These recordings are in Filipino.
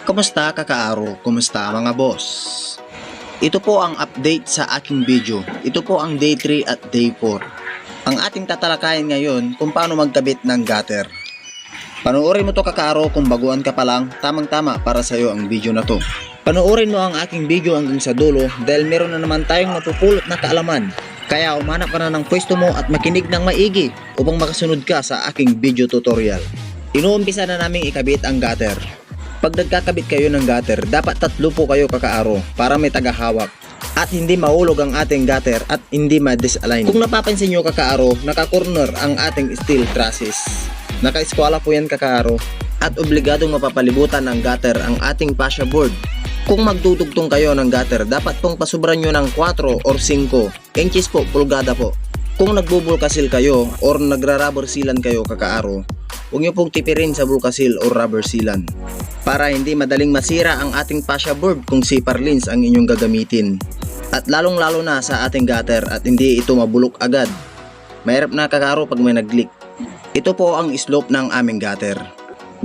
Kumusta kakaaro? Kumusta mga boss? Ito po ang update sa aking video. Ito po ang day 3 at day 4. Ang ating tatalakayin ngayon kung paano magkabit ng gutter. Panoorin mo to kakaaro kung baguan ka pa lang, tamang-tama para sa iyo ang video na to. Panoorin mo ang aking video hanggang sa dulo dahil meron na naman tayong mapupulot na kaalaman. Kaya umanap ka na ng pwesto mo at makinig ng maigi upang makasunod ka sa aking video tutorial. Inuumpisa na naming ikabit ang gutter. Pag nagkakabit kayo ng gutter, dapat tatlo po kayo kakaaro para may tagahawak at hindi mahulog ang ating gutter at hindi ma-disalign. Kung napapansin nyo kakaaro, naka-corner ang ating steel trusses. Naka-eskwala po yan kakaaro at obligadong mapapalibutan ng gutter ang ating fascia board. Kung magdudugtong kayo ng gutter, dapat pong pasubran nyo ng 4 or 5 inches po, pulgada po. Kung nagbubulkasil kayo or nagra-rubber sealan kayo kakaaro, huwag nyo pong tipirin sa bulkasil or rubber sealan para hindi madaling masira ang ating fascia board kung zipper lens ang inyong gagamitin. At lalong lalo na sa ating gutter at hindi ito mabulok agad. Mahirap na kakaro pag may nag-leak. Ito po ang slope ng aming gutter.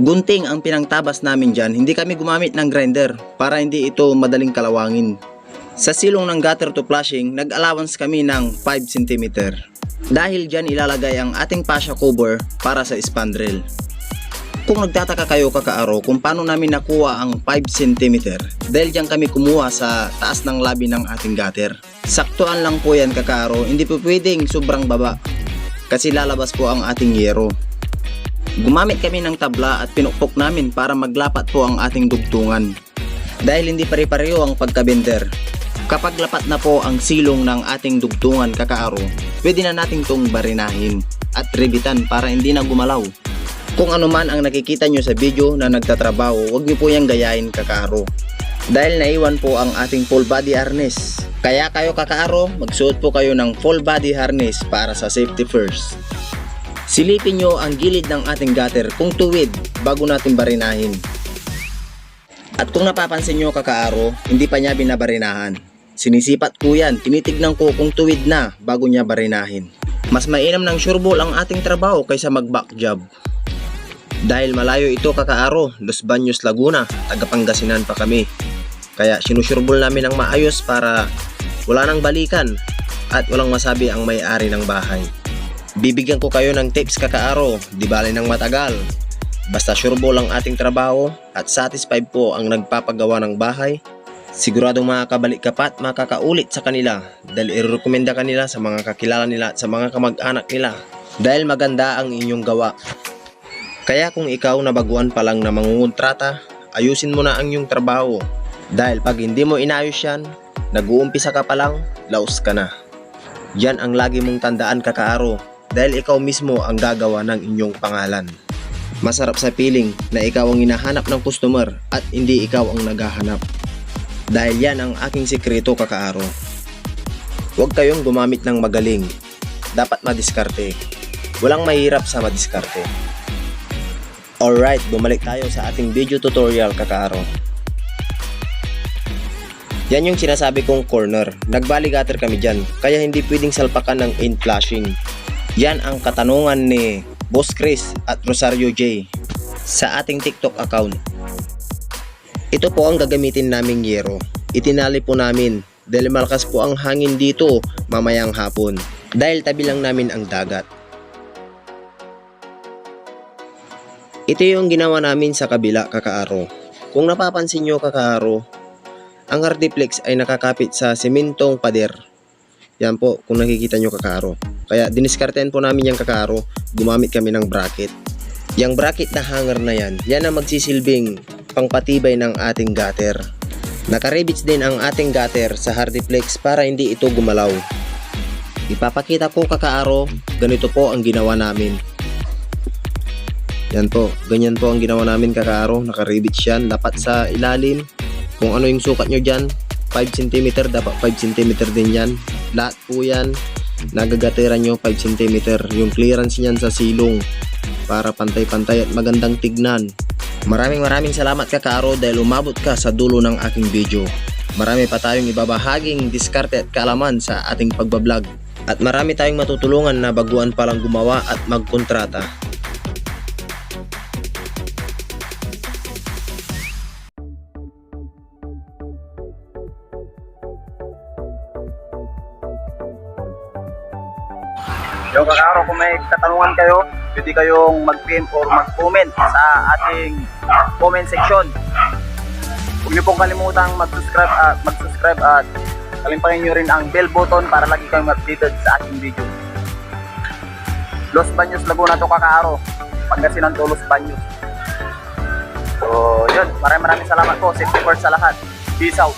Gunting ang pinangtabas namin dyan, hindi kami gumamit ng grinder para hindi ito madaling kalawangin. Sa silong ng gutter to flushing, nag-allowance kami ng 5 cm. Dahil dyan ilalagay ang ating fascia cover para sa spandrel. Kung nagtataka kayo kakaaro kung paano namin nakuha ang 5 cm dahil diyan kami kumuha sa taas ng labi ng ating gutter. Saktuan lang po yan kakaaro, hindi po pwedeng sobrang baba kasi lalabas po ang ating yero. Gumamit kami ng tabla at pinukpok namin para maglapat po ang ating dugtungan. Dahil hindi pare-pareho ang pagkabender. Kapag lapat na po ang silong ng ating dugtungan kakaaro, pwede na nating tong barinahin at ribitan para hindi na gumalaw. Kung ano man ang nakikita nyo sa video na nagtatrabaho, huwag nyo po yung gayahin kakaaro. Dahil naiwan po ang ating full body harness. Kaya kayo kakaaro, magsuot po kayo ng full body harness para sa safety first. Silipin nyo ang gilid ng ating gutter kung tuwid bago natin barinahin. At kung napapansin nyo kakaaro, hindi pa niya binabarinahan. Sinisipat ko yan, tinitignan ko kung tuwid na bago niya barinahin. Mas mainam ng sureball ang ating trabaho kaysa mag back job. Dahil malayo ito kakaaro, Los Baños, Laguna, taga Pangasinan pa kami. Kaya sinusureball namin ng maayos para wala nang balikan at walang masabi ang may-ari ng bahay. Bibigyan ko kayo ng tips kakaaro, di bali ng matagal. Basta sureball ang ating trabaho at satisfied po ang nagpapagawa ng bahay, siguradong makakabalik ka pa at makakaulit sa kanila dahil irekomenda kanila sa mga kakilala nila at sa mga kamag-anak nila dahil maganda ang inyong gawa. Kaya kung ikaw nabaguan pa lang na mangungontrata, ayusin mo na ang iyong trabaho. Dahil pag hindi mo inayos yan, nag-uumpisa ka pa lang, laos ka na. Yan ang lagi mong tandaan kakaaro dahil ikaw mismo ang gagawa ng inyong pangalan. Masarap sa piling na ikaw ang hinahanap ng customer at hindi ikaw ang naghahanap. Dahil yan ang aking sikreto kakaaro. Huwag kayong gumamit ng magaling. Dapat madiskarte. Walang mahirap sa madiskarte. Alright, bumalik tayo sa ating video tutorial kakaaro. Yan yung sinasabi kong corner. Nagbaligater kami dyan, kaya hindi pwedeng salpakan ng in flashing. Yan ang katanungan ni Boss Chris at Rosario J sa ating TikTok account. Ito po ang gagamitin naming yero. Itinali po namin dahil malakas po ang hangin dito mamayang hapon dahil tabi lang namin ang dagat. Ito yung ginawa namin sa kabila kakaaro. Kung napapansin nyo kakaaro, ang Hardiplex ay nakakapit sa sementong pader. Yan po, kung nakikita nyo kakaaro. Kaya diniskartehan po namin yung kakaaro, gumamit kami ng bracket. Yung bracket na hanger na yan, yan ang magsisilbing pangpatibay ng ating gutter. Nakaribits din ang ating gutter sa Hardiplex para hindi ito gumalaw. Ipapakita ko kakaaro, ganito po ang ginawa namin. Yan po, ganyan po ang ginawa namin kakaaro, nakaribits yan, dapat sa ilalim. Kung ano yung sukat nyo dyan, 5 cm, dapat 5 cm din yan. Lahat po yan, nagagatiran nyo 5 cm. Yung clearance niyan sa silong para pantay-pantay at magandang tignan. Maraming maraming salamat ka Kaaro dahil umabot ka sa dulo ng aking video. Marami pa tayong ibabahaging diskarte at kaalaman sa ating pagbablog. At marami tayong matutulungan na baguan palang gumawa at magkontrata. Yo, Kakaro, kung may katanungan kayo, pwede kayong mag-PM or mag-comment sa ating comment section. Huwag niyo pong kalimutang mag-subscribe at mag-subscribe at kalimpangin niyo rin ang bell button para lagi kayong updated sa ating video. Los Baños Laguna to kakaro. Pangasinan to Los Baños. So, yun. Maraming maraming salamat po. Safety first sa lahat. Peace out.